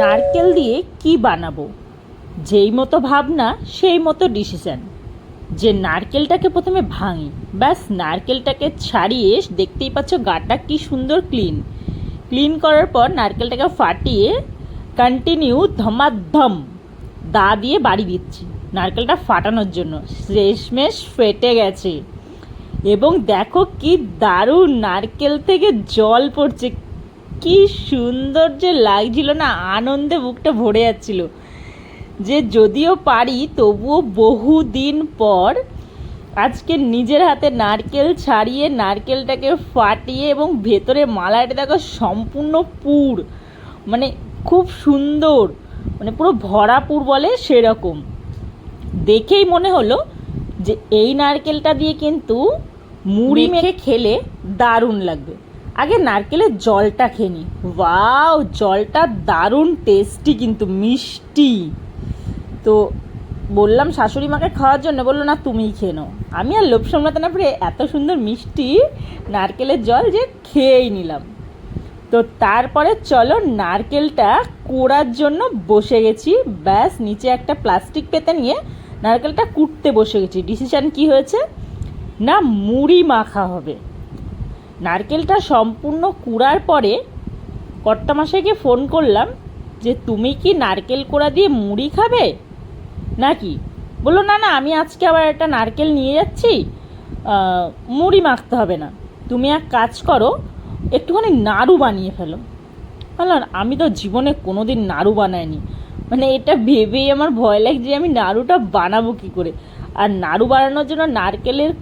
নারকেল দিয়ে কি বানাবো? যেই মতো ভাবনা, সেই মতো ডিসিশন যে নারকেলটাকে প্রথমে ভাঙি। ব্যাস, নারকেলটাকে ছাড়িয়ে দেখতেই পাচ্ছ গাটা কি সুন্দর ক্লিন ক্লিন করার পর নারকেলটাকে ফাটিয়ে কন্টিনিউ ধমাধম দা দিয়ে বাড়ি দিচ্ছি। নারকেলটা ফাটানোর জন্য। শেষমেশ ফেটে গেছে। এবং দেখো কি দারুণ নারকেল থেকে জল পড়ছে কি সুন্দর যে লাগছিল না আনন্দে বুকটা ভরে যাচ্ছিল। যে যদিও পারি তবুও বহুদিন পর আজকে নিজের হাতে নারকেল ছাড়িয়ে নারকেলটাকে ফাটিয়ে এবং ভেতরে মালাটা দেখো সম্পূর্ণ পুর মানে খুব সুন্দর মানে পুরো ভরাপুর বলে সেরকম। দেখেই মনে হলো যে এই নারকেলটা দিয়ে কিন্তু মুড়ি মেখে খেলে দারুণ লাগবে। আগে নারকেলের জলটা খেয়ে নি। ওয়াও, জলটা দারুণ টেস্টি কিন্তু, মিষ্টি। তো বললাম শাশুড়ি মাকে খাওয়ার জন্য, বলল, না, তুমিই খেয়ে আমি আর লোভ সামলাতে না পেরে এত সুন্দর মিষ্টি নারকেলের জল যে খেয়েই নিলাম। তো তারপরে চলো নারকেলটা কোড়ার জন্য বসে গেছি। ব্যাস, নিচে একটা প্লাস্টিক পেতে নিয়ে নারকেলটা কুটতে বসে গেছি। ডিসিশান কি হয়েছে? না, মুড়ি মাখা হবে। নারকেলটা সম্পূর্ণ কুড়ার পরে কর্তামশাইকে ফোন করলাম যে, তুমি কি নারকেল কোড়া দিয়ে মুড়ি খাবে? নাকি? বলল, না না, আমি আজকে আবার একটা নারকেল নিয়ে যাচ্ছি মুড়ি মাখতে হবে না। তুমি এক কাজ করো, একটুখানি নাড়ু বানিয়ে ফেলো। বললাম আমি তো জীবনে কোনো দিন নাড়ু বানাইনি। মানে এটা ভেবেই আমার ভয় লাগে যে, আমি নাড়ুটা বানাবো কী করে? আর নাড়ু বানানোর জন্য নারকেলের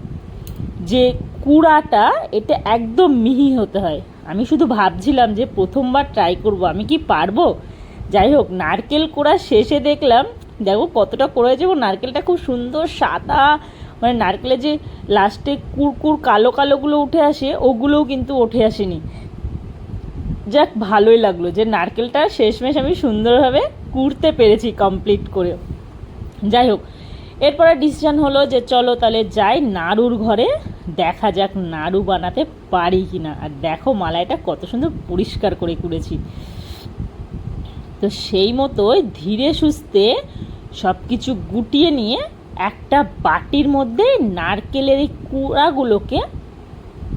যে কুড়াটা, এটা একদম মিহি হতে হয়। আমি শুধু ভাবছিলাম যে প্রথমবার ট্রাই করব, আমি কি পারব? যাই হোক, নারকেল কোড়া শেষে দেখলাম, দেখো কতটা হয়েছে এবং নারকেলটা খুব সুন্দর সাদা মানে নারকেলের যে লাস্টে কুরকুর কালো কালোগুলো উঠে আসে, ওগুলোও কিন্তু উঠে আসেনি। যাক, ভালোই লাগল যে নারকেলটা শেষমেশ আমি সুন্দরভাবে কুড়তে পেরেছি কমপ্লিট করে। যাই হোক, এরপরে ডিসিশন হলো যে চলো তাহলে যাই নাড়ুর ঘরে। দেখা যাক নাড়ু বানাতে পারি কি না আর দেখো মালাইটা কত সুন্দর পরিষ্কার করে কুড়েছি। তো সেই মতো ধীরে সুস্থে সব কিছু গুটিয়ে নিয়ে একটা বাটির মধ্যে নারকেলের এই কুড়াগুলোকে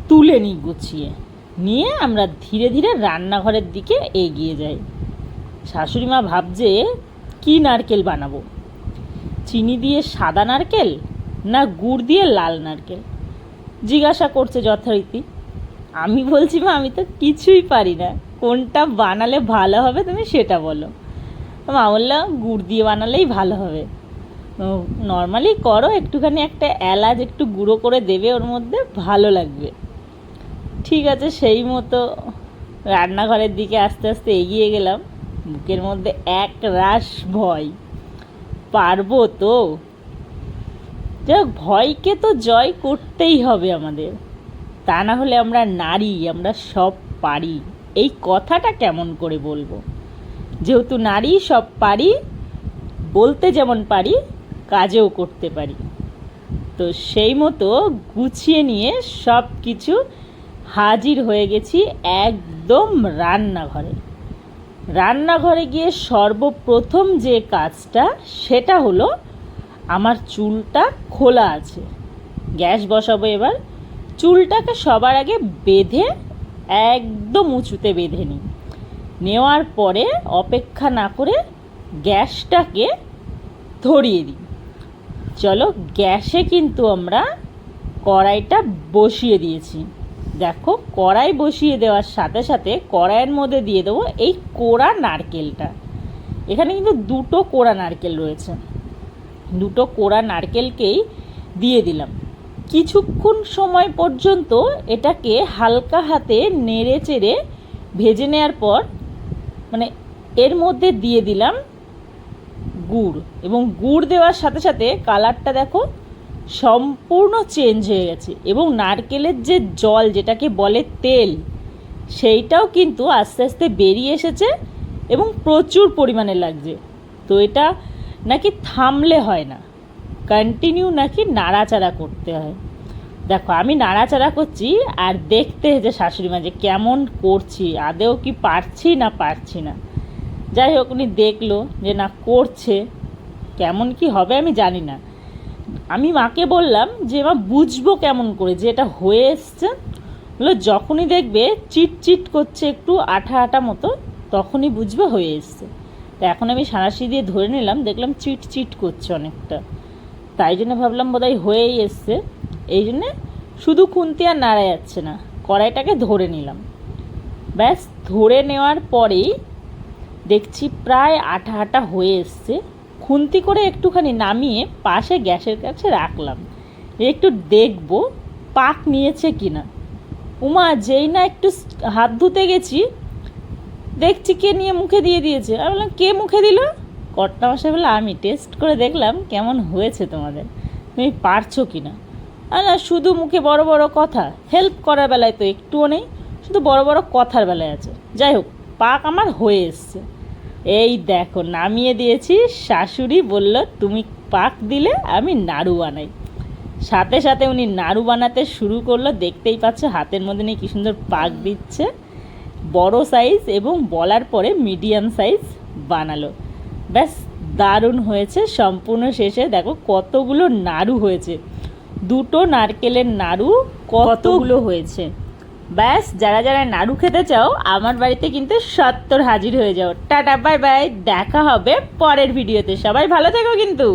তুলে নিই গুছিয়ে। নিয়ে আমরা ধীরে ধীরে রান্নাঘরের দিকে এগিয়ে যাই। শাশুড়ি মা ভাবছে, কি নারকেল বানাবো? চিনি দিয়ে সাদা নারকেল না গুড় দিয়ে লাল নারকেল? জিজ্ঞাসা করছে যথারীতি। আমি বলছি, মা, আমি তো কিছুই পারি না। কোনটা বানালে ভালো হবে তুমি সেটা বলো। মা বললাম গুড় দিয়ে বানালেই ভালো হবে। নর্মালি করো, একটুখানি একটা এলাচ একটু গুঁড়ো করে দেবে, ওর মধ্যে ভালো লাগবে। ঠিক আছে, সেই মতো রান্নাঘরের দিকে আস্তে আস্তে এগিয়ে গেলাম। বুকের মধ্যে এক রাস ভয়। পারব তো? যাক ভয়কে তো জয় করতেই হবে আমাদের। তা না হলে আমরা নারী, আমরা সব পারি। এই কথাটা কেমন করে বলব? যেহেতু নারী, সব পারি, বলতে যেমন পারি, কাজেও করতে পারি। তো সেই মতো গুছিয়ে নিয়ে সব কিছু হাজির হয়ে গেছি একদম রান্নাঘরে। রান্নাঘরে গিয়ে সর্বপ্রথম যে কাজটা, সেটা হলো আমার চুলটা খোলা আছে। গ্যাস বসাবো এবার। চুলটাকে সবার আগে বেঁধে, একদম উঁচুতে বেঁধে নিই। নেওয়ার পরে অপেক্ষা না করে গ্যাসটাকে ধরিয়ে দিই। চলো গ্যাসে কিন্তু আমরা কড়াইটা বসিয়ে দিয়েছি। দেখো, কড়াই বসিয়ে দেওয়ার সাথে সাথে কড়াইয়ের মধ্যে দিয়ে দেবো এই কোড়া নারকেলটা। এখানে কিন্তু দুটো কোড়া নারকেল রয়েছে। দুটো কোড়া নারকেলকেই দিয়ে দিলাম। কিছুক্ষণ সময় পর্যন্ত এটাকে হালকা হাতে নেড়ে চেড়ে ভেজে নেওয়ার পর মানে এর মধ্যে দিয়ে দিলাম গুড়। এবং গুড় দেওয়ার সাথে সাথে কালারটা দেখো সম্পূর্ণ চেঞ্জ হয়ে গেছে। এবং নারকেলের যে জল, যেটাকে বলে তেল, সেইটাও কিন্তু আস্তে আস্তে বেরিয়ে এসেছে এবং প্রচুর পরিমাণে লাগছে। তো এটা নাকি থামলে হয় না? কন্টিনিউ নাকি নাড়াচাড়া করতে হয়? দেখো, আমি নাড়াচাড়া করছি আর দেখতে যে শাশুড়ি মা যে কেমন করছি, আদেও কি পারছি না পারছি না। যাই হোক, উনি দেখল যে না, করছে। কেমন কি হবে আমি জানি না। আমি মাকে বললাম যে, মা, বুঝব কেমন করে যে এটা হয়ে এসছে। বলল, যখনই দেখবে চিট চিট করছে একটু আঠা আঠা মতো, তখনই বুঝবে হয়ে এসছে। তো এখন আমি সাঁড়াশি দিয়ে ধরে নিলাম, দেখলাম চিট চিট করছে অনেকটা। তাই জন্য ভাবলাম বোধহয় হয়েই এসছে। এই জন্যে শুধু খুন্তি আর নাড়া যাচ্ছে না, কড়াইটাকে ধরে নিলাম। ব্যাস, ধরে নেওয়ার পরেই দেখছি প্রায় আঠা আঠা হয়ে এসছে। খুন্তি করে একটুখানি নামিয়ে পাশে গ্যাসের কাছে রাখলাম। একটু দেখব পাক নিয়েছে কিনা। উমা, যেই না একটু হাত ধুতে গেছি দেখছি কে নিয়ে মুখে দিয়ে দিয়েছে। আমি বললাম, কে মুখে দিল? কর্তা মশাই বলে আমি টেস্ট করে দেখলাম কেমন হয়েছে তোমাদের। তুমি পারছ কি না না শুধু মুখে বড় বড় কথা। হেল্প করার বেলায় তো একটুও নেই, শুধু বড় বড় কথার বেলায় আছে। যাই হোক, পাক আমার হয়ে এসছে। এই দেখো, নামিয়ে দিয়েছি। শাশুড়ি বলল, তুমি পাক দিলে আমি নাড়ু বানাই। সাথে সাথে উনি নাড়ু বানাতে শুরু করল। দেখতেই পাচ্ছে, হাতের মধ্যে নিয়ে কী সুন্দর পাক দিচ্ছে। বড় সাইজ এবং বলার পরে মিডিয়াম সাইজ বানালো। ব্যাস দারুণ হয়েছে সম্পূর্ণ শেষে দেখো কতগুলো নাড়ু হয়েছে। দুটো নারকেলের নাড়ু কতগুলো হয়েছে। ব্যাস যারা যারা নাড়ু খেতে চাও আমার বাড়িতে কিন্তু সত্তর হাজির হয়ে যাও। টাটা বাই বাই দেখা হবে পরের ভিডিওতে সবাই ভালো থেকো কিন্তু।